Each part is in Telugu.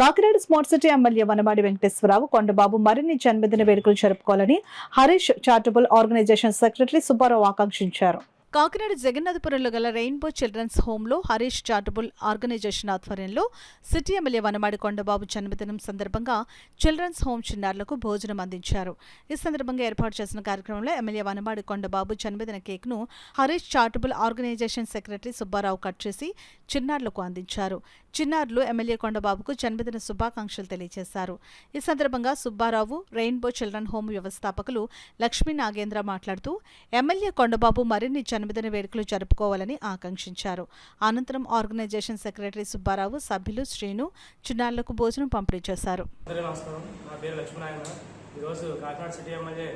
Kakinada smart city MLA Vanamadi Venkateswara Rao Kondababu మరిన్ని జన్మదిన వేడుకలు జరుపుకోవాలని Harish charitable organisation secretary Subbarao ఆకాంక్షించారు. కాకినాడ జగన్నాథపురంలో గల రెయిన్బో చిల్డ్రన్స్ హోంలో హరీష్ చారిటబుల్ ఆర్గనైజేషన్ ఆధ్వర్యంలో సిటీ ఎమ్మెల్యే వనమాడి కొండబాబు జన్మదినం సందర్భంగా చిల్డ్రన్స్ హోం చిన్నారులకు భోజనం అందించారు. ఈ సందర్భంగా ఏర్పాటు చేసిన కార్యక్రమంలో ఎమ్మెల్యే వనమాడి కొండబాబు జన్మదిన కేక్ను Harish charitable organisation secretary Subbarao cut చేసి చిన్నారులకు అందించారు. చిన్నారులు ఎమ్మెల్యే కొండబాబుకు జన్మదిన శుభాకాంక్షలు తెలియజేశారు. ఈ సందర్భంగా సుబ్బారావు రెయిన్బో చిల్డ్రన్ హోమ్ వ్యవస్థాపకులు లక్ష్మీ నాగేంద్ర మాట్లాడుతూ ఎమ్మెల్యే కొండబాబు మరిన్ని జన్మదిన వేడుకలు జరుపుకోవాలని ఆకాంక్షించారు. అనంతరం ఆర్గనైజేషన్ సెక్రటరీ సుబ్బారావు సభ్యులు శ్రీను చిన్నారులకు భోజనం పంపిణీ చేశారు. ఈరోజు కాకినాడ సిటీ ఎమ్మెల్యే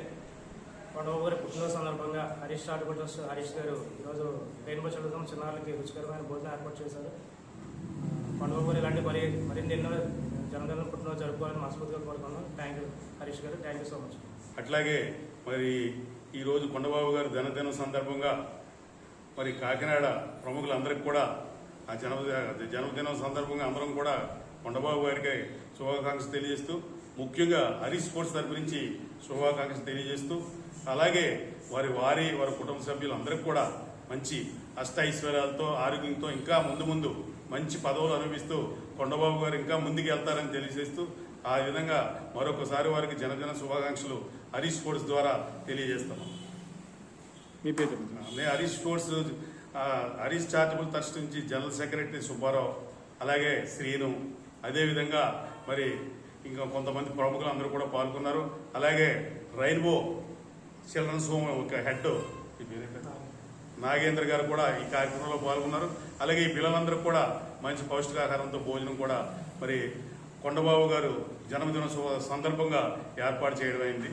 కొండబాబు గారి పుట్టినరోజు సందర్భంగా హరీష్ చాటుకుంటూ హరీష్ గారు ఈరోజు రెయిన్బో చదువుతాం చిన్నారులకి రుచికరమైన భోజనం ఏర్పాటు చేశారు. పండుగ ఇలాంటి మరి మరిన్ని ఎన్నో జనగణ పుట్టినరోజు జరుపుకోవాలని మనస్ఫూర్తిగా కోరుకున్నాను థ్యాంక్ యూ హరీష్ గారు. థ్యాంక్ యూ సో మచ్ అట్లాగే మరి ఈరోజు కొండబాబు గారు జనదినం సందర్భంగా మరి కాకినాడ ప్రముఖులందరికీ కూడా ఆ జన్మదిన జన్మదినం సందర్భంగా అందరం కూడా కొండబాబు గారికి శుభాకాంక్షలు తెలియజేస్తూ ముఖ్యంగా హరీష్ స్పోర్ట్స్ తరపు నుంచి శుభాకాంక్షలు తెలియజేస్తూ అలాగే వారి వారి వారి కుటుంబ సభ్యులందరికీ కూడా మంచి అష్ట ఐశ్వర్యాలతో ఆరోగ్యంతో ఇంకా ముందు ముందు మంచి పదవులు అనుభవిస్తూ కొండబాబు గారు ఇంకా ముందుకు వెళ్తారని తెలియజేస్తూ ఆ విధంగా మరొకసారి వారికి జనజన శుభాకాంక్షలు హరీష్ స్పోర్ట్స్ ద్వారా తెలియజేస్తాం మీ పేరు. నేను Harish sports Harish charitable trust నుంచి జనరల్ సెక్రటరీ సుబ్బారావు అలాగే శ్రీను అదేవిధంగా మరి ఇంకా కొంతమంది ప్రముఖులు అందరూ కూడా పాల్గొన్నారు అలాగే రైన్బో చిల్డ్రన్స్ హోమ్ ఒక హెడ్? నాగేంద్ర గారు కూడా ఈ కార్యక్రమంలో పాల్గొన్నారు. అలాగే ఈ పిల్లలందరూ కూడా మంచి పౌష్టికాహారంతో భోజనం కూడా మరి కొండబాబు గారు జన్మదిన సందర్భంగా ఏర్పాటు చేయడం అయింది.